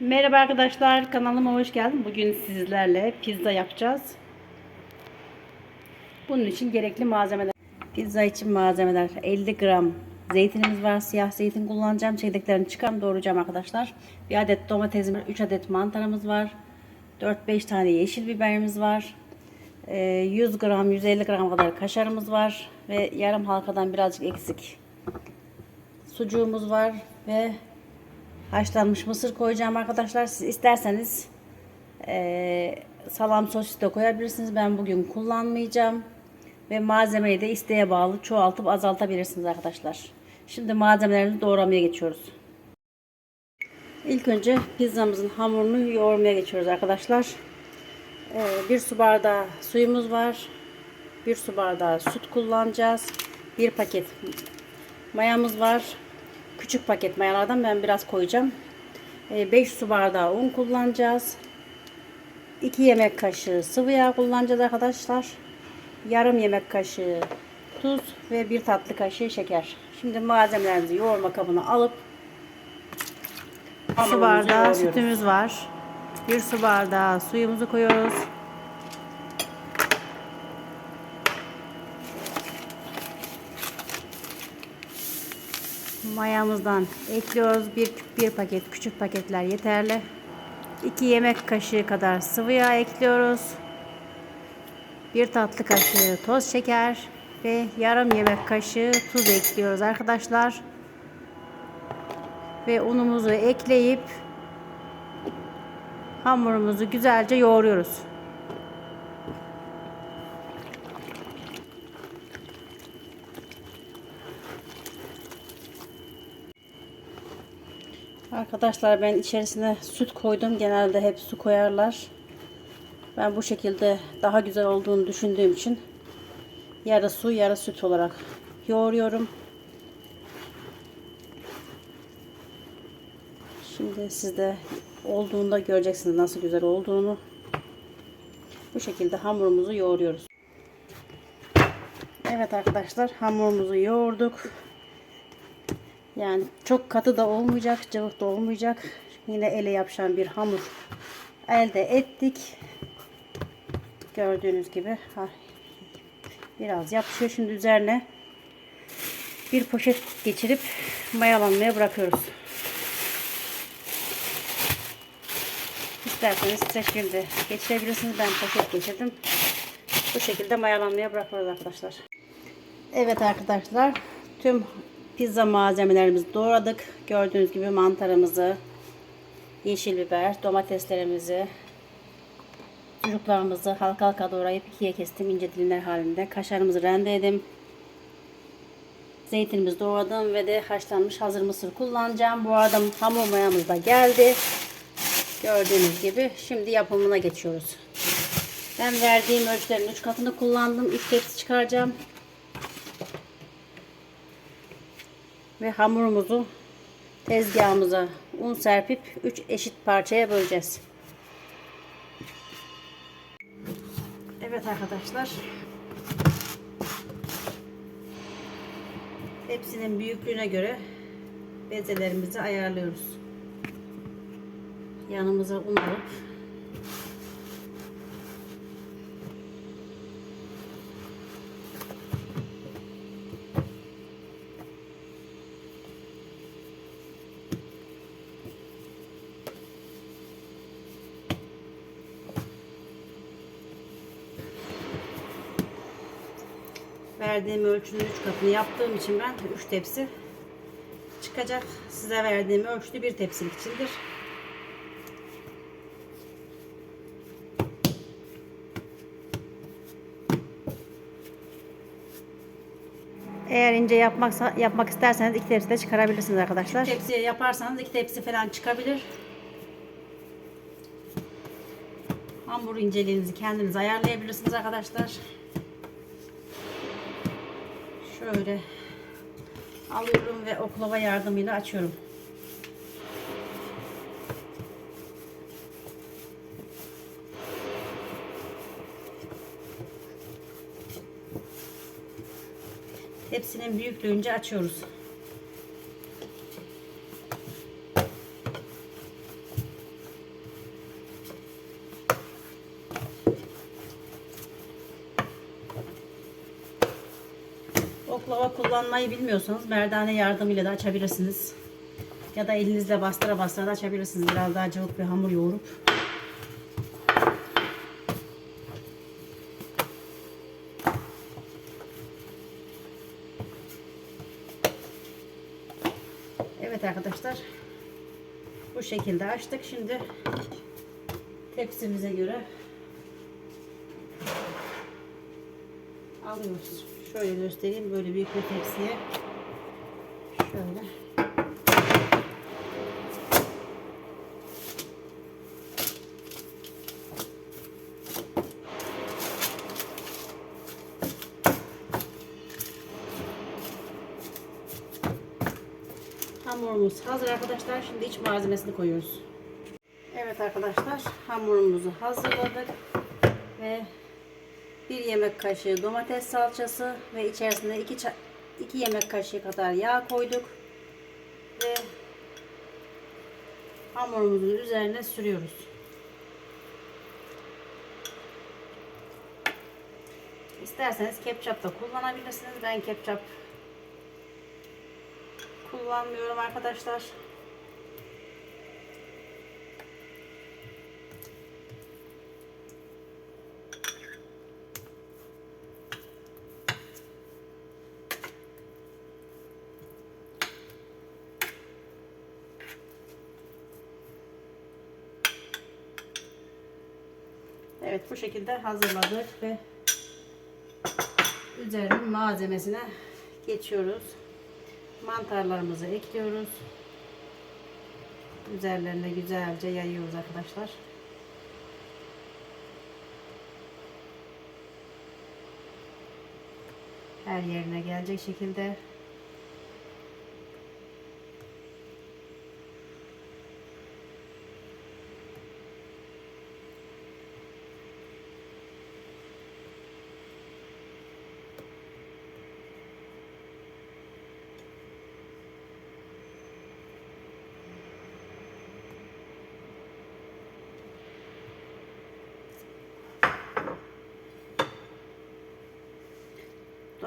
Merhaba arkadaşlar kanalıma hoş geldin. Bugün sizlerle pizza yapacağız. Bunun için gerekli malzemeler. Pizza için malzemeler 50 gram zeytinimiz var. Siyah zeytin kullanacağım. Çekirdeklerini çıkan doğrayacağım arkadaşlar. Bir adet domatesimiz, 3 adet mantarımız var. 4-5 tane yeşil biberimiz var. Ee, 100 gram 150 gram kadar kaşarımız var ve yarım halkadan birazcık eksik sucuğumuz var ve haşlanmış mısır koyacağım arkadaşlar. Siz isterseniz eee, salam sosis de koyabilirsiniz. Ben bugün kullanmayacağım. Ve malzemeyi de isteğe bağlı çoğaltıp azaltabilirsiniz arkadaşlar. Şimdi malzemelerimizi doğramaya geçiyoruz. İlk önce pizzamızın hamurunu yoğurmaya geçiyoruz arkadaşlar. Eee, bir su bardağı suyumuz var. Bir su bardağı süt kullanacağız. Bir paket mayamız var. Küçük paket mayalardan ben biraz koyacağım. 5 su bardağı un kullanacağız. 2 yemek kaşığı sıvı yağ kullanacağız arkadaşlar. Yarım yemek kaşığı tuz ve bir tatlı kaşığı şeker. Şimdi malzemelerimizi yoğurma kabına alıp su bardağı yoğuruyoruz. sütümüz var. Bir su bardağı suyumuzu koyuyoruz. Mayamızdan ekliyoruz. Bir, bir paket küçük paketler yeterli. 2 yemek kaşığı kadar sıvı yağ ekliyoruz. Bir tatlı kaşığı toz şeker ve yarım yemek kaşığı tuz ekliyoruz arkadaşlar. Ve unumuzu ekleyip hamurumuzu güzelce yoğuruyoruz. Arkadaşlar ben içerisine süt koydum. Genelde hep su koyarlar. Ben bu şekilde daha güzel olduğunu düşündüğüm için yarı su yarı süt olarak yoğuruyorum. Şimdi siz de olduğunda göreceksiniz nasıl güzel olduğunu. Bu şekilde hamurumuzu yoğuruyoruz. Evet arkadaşlar hamurumuzu yoğurduk. Yani çok katı da olmayacak, cıvık da olmayacak. Yine ele yapışan bir hamur elde ettik. Gördüğünüz gibi ha, biraz yapışıyor. Şimdi üzerine bir poşet geçirip mayalanmaya bırakıyoruz. İsterseniz şekilde geçirebilirsiniz. Ben poşet geçirdim. Bu şekilde mayalanmaya bırakıyoruz arkadaşlar. Evet arkadaşlar. Tüm pizza malzemelerimizi doğradık. Gördüğünüz gibi mantarımızı, yeşil biber, domateslerimizi, sucuklarımızı halka halka doğrayıp ikiye kestim ince dilimler halinde. Kaşarımızı rendeledim. Zeytinimizi doğradım ve de haşlanmış hazır mısır kullanacağım. Bu arada hamur mayamız da geldi. Gördüğünüz gibi şimdi yapımına geçiyoruz. Ben verdiğim ölçülerin 3 katını kullandım. 3 tepsi çıkaracağım. Ve hamurumuzu tezgahımıza un serpip 3 eşit parçaya böleceğiz. Evet arkadaşlar. Hepsinin büyüklüğüne göre bezelerimizi ayarlıyoruz. Yanımıza un alıp verdiğim ölçünün 3 katını yaptığım için ben 3 tepsi çıkacak. Size verdiğim ölçüde bir tepsilik içindir. Eğer ince yapmak yapmak isterseniz iki tepsi de çıkarabilirsiniz arkadaşlar. İki tepsi yaparsanız iki tepsi falan çıkabilir. Hamur inceliğinizi kendiniz ayarlayabilirsiniz arkadaşlar. Şöyle alıyorum ve oklava yardımıyla açıyorum. Tepsinin büyüklüğünce açıyoruz. Oklava kullanmayı bilmiyorsanız merdane yardımıyla da açabilirsiniz. Ya da elinizle bastıra bastıra da açabilirsiniz. Biraz daha cıvık bir hamur yoğurup. Evet arkadaşlar. Bu şekilde açtık. Şimdi tepsimize göre alıyoruz. Şöyle göstereyim. Böyle büyük bir tepsiye. Şöyle. Hamurumuz hazır arkadaşlar. Şimdi iç malzemesini koyuyoruz. Evet arkadaşlar hamurumuzu hazırladık. Ve bir yemek kaşığı domates salçası ve içerisine 2 2 yemek kaşığı kadar yağ koyduk. Ve hamurumuzun üzerine sürüyoruz. İsterseniz ketçap da kullanabilirsiniz. Ben ketçap kullanmıyorum arkadaşlar. Evet bu şekilde hazırladık ve üzerinin malzemesine geçiyoruz. Mantarlarımızı ekliyoruz. Üzerlerine güzelce yayıyoruz arkadaşlar. Her yerine gelecek şekilde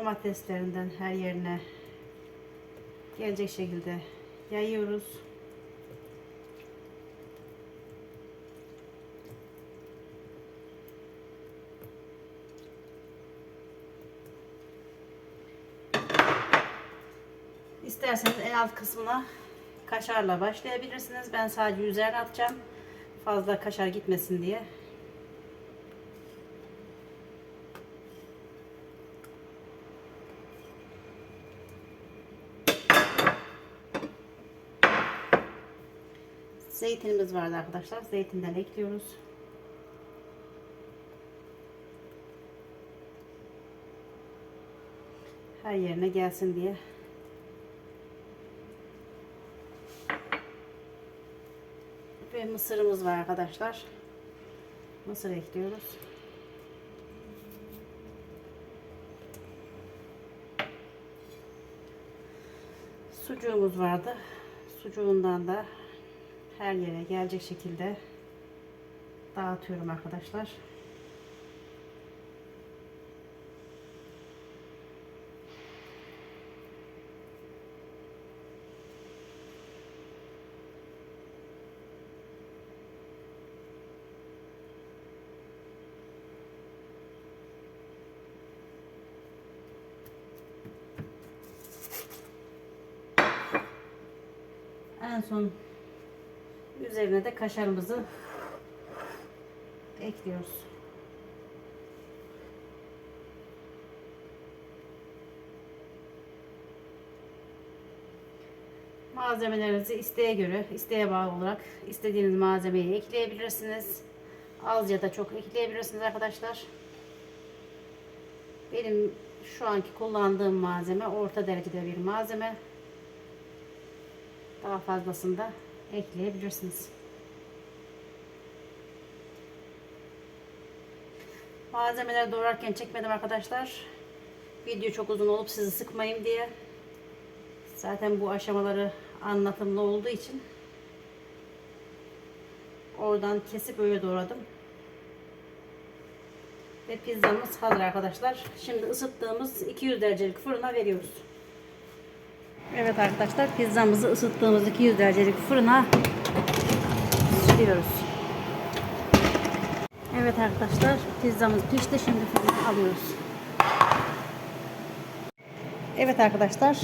domateslerinden her yerine gelecek şekilde yayıyoruz. İsterseniz en alt kısmına kaşarla başlayabilirsiniz. Ben sadece üzerine atacağım. Fazla kaşar gitmesin diye. Zeytinimiz vardı arkadaşlar. Zeytinden ekliyoruz. Her yerine gelsin diye. Ve mısırımız var arkadaşlar. Mısır ekliyoruz. Sucuğumuz vardı. Sucuğundan da her yere gelecek şekilde dağıtıyorum arkadaşlar. En son Üzerine de kaşarımızı ekliyoruz. Malzemelerinizi isteğe göre, isteğe bağlı olarak istediğiniz malzemeyi ekleyebilirsiniz. Az ya da çok ekleyebilirsiniz arkadaşlar. Benim şu anki kullandığım malzeme orta derecede bir malzeme. Daha fazlasını da ekleyebilirsiniz. Malzemeleri doğrarken çekmedim arkadaşlar. Video çok uzun olup sizi sıkmayayım diye. Zaten bu aşamaları anlatımlı olduğu için oradan kesip öyle doğradım. Ve pizzamız hazır arkadaşlar. Şimdi ısıttığımız 200 derecelik fırına veriyoruz. Evet arkadaşlar pizzamızı ısıttığımız 200 derecelik fırına sürüyoruz. Evet arkadaşlar pizzamız pişti. Şimdi fırına alıyoruz. Evet arkadaşlar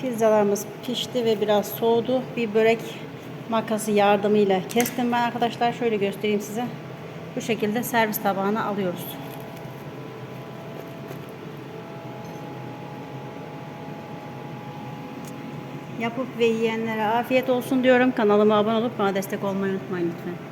pizzalarımız pişti ve biraz soğudu. Bir börek makası yardımıyla kestim ben arkadaşlar. Şöyle göstereyim size. Bu şekilde servis tabağına alıyoruz. Yapıp ve yiyenlere afiyet olsun diyorum. Kanalıma abone olup bana destek olmayı unutmayın lütfen.